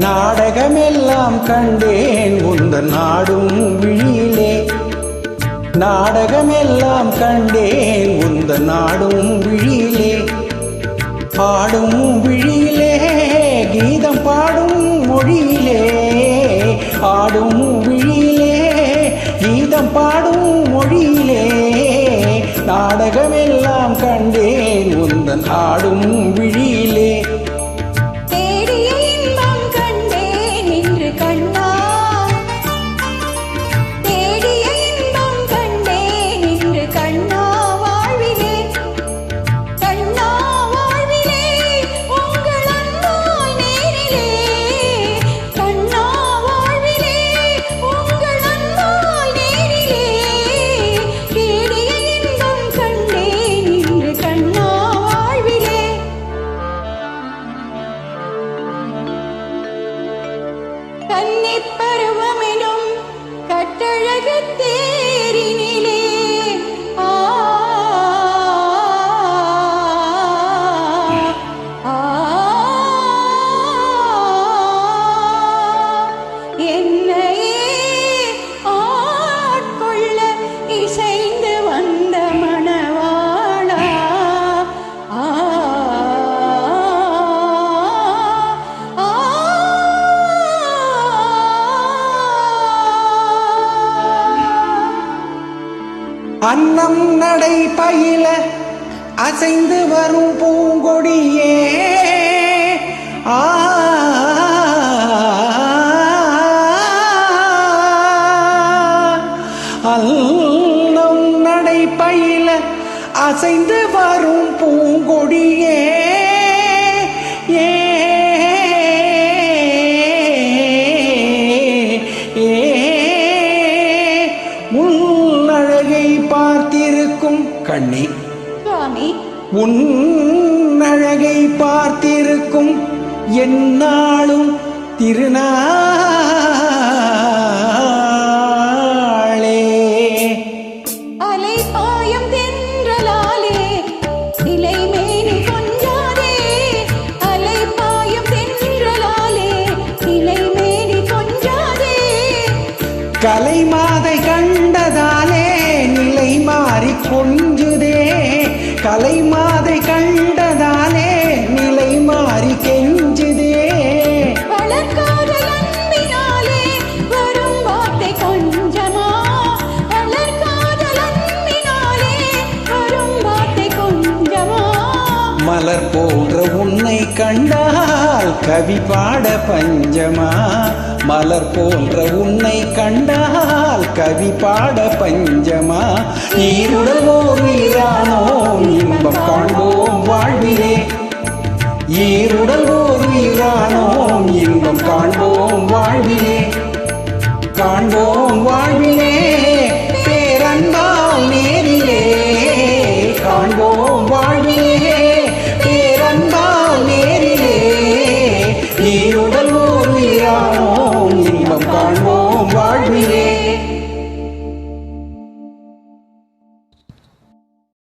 நாடகமெல்லாம் கண்டேன் உந்தன் நாடும் விழியிலே. நாடகமெல்லாம் கண்டேன் உந்தன் நாடும் விழியிலே. பாடும் விழியிலே கீதம் பாடும் மொழியிலே. ஆடும் விழியிலே கீதம் பாடும் மொழியிலே. நாடகமெல்லாம் கண்டேன் உந்தன் ஆடும் விழியிலே. കന്നിപ്പരുവമിലും കട്ടഴകത്തേ அன்னம் நடை பயில அசைந்து வரும் பூங்கொடியே. ஆ. அன்னம் நடை பயில அசைந்து வரும் பூங்கொடியே. ஏ. அழகை பார்த்திருக்கும் கண்ணி. சுவாமி. உன் அழகை பார்த்திருக்கும் என்னாலும் திருநாளே. அலை பாயும் தென்றலாலே இலை மேனி கொஞ்சாதே. அலை பாயும் தென்றலாலே இலை மேனி கொஞ்சாதே. கலை கலை மாதை கண்டதாலே நிலை மாறி கெஞ்சுதே மலர் போன்ற உன்னை கண்டால் கவி பாட பஞ்சமா? மலர் போன்ற உன்னை கண்டால் கவி பாட பஞ்சமா ஈருடல் ஓர் ஈரானோ இன்பம் காண்போம் வாழ்விலே ஈருடல் ஓர் ஈரானோ இன்பம் காண்போம் வாழ்விலே காண்போம்